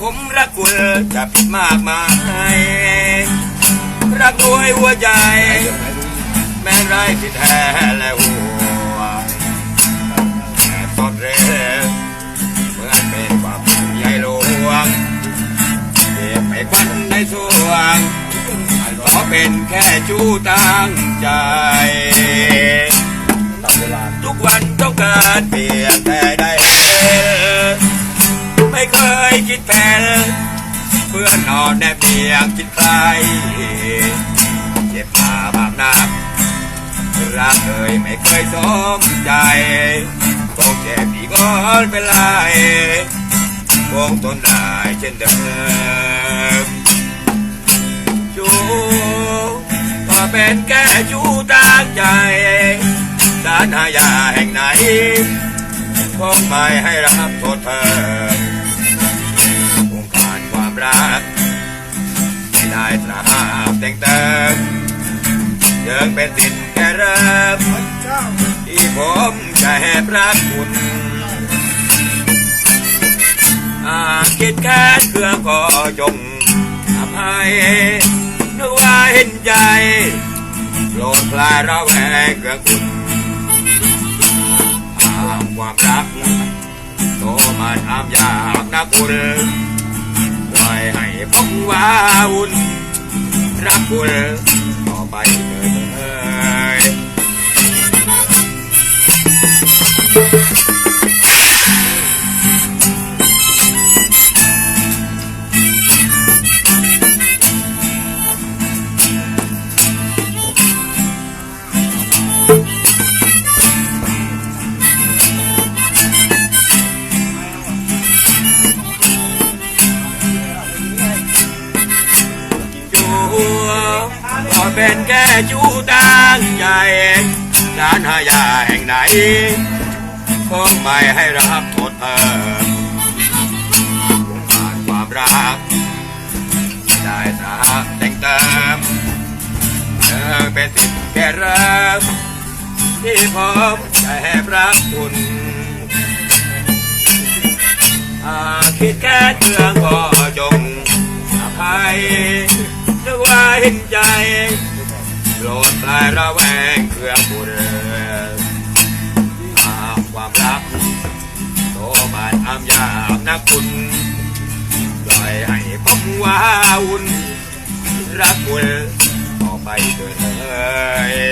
ผมรักคุณจะผิดมากมาย รักด้วยหัวใจ แม้ไรที่แท้และหัวแต่ตอนเรศเมื่อเป็นความใหญ่หลวงเก็บไปควันในสวงขอเป็นแค่ชู้ตั้งใจ ทุกวันต้องการเปลี่ยนแต่ เคยคิดแผนเพื่อนนอนแนบเพียงคิดใครเจ็บมาบางนักรักเคยไม่เคยสมใจคงเจ็บอีกก้อนเป็นไรคงทนได้เช่นเดิมชูก็เป็นแค่ชูตั้งใจด้านหายาแห่งไหนคงไม่ให้รับโทษเพิ่ม รักไม่ได้ตราบแต่งเติมยังเป็นสิทธิ์แค่เริ่มที่ผมจะแหบรักคุณอาคิดแค่เครื่อก็จงอภัยนึกว่าเห็นใจโปรดคลายระแวงเกือคุณตามความรักโตมันอามยากนะคุณ พงว้าวุ่นรักคุณ ก็เป็นแค่จูตั้งใจร้านหายาแห่งไหนคงไม่ให้รับโทษเพิ่มขาดความรัก ได้ตราบแต่งเติมเธอเป็นสิทธิ์แค่เริ่มที่ผมจะแอบรักคุณอาคิดแค่เรื่องก็จง เห็นใจโปรดปลายระแวงเครื่องบุญหากความรักโตบานอามยากนักคุณปล่อยให้ผมว้าวุ่นรักคุณต่อไปเถิด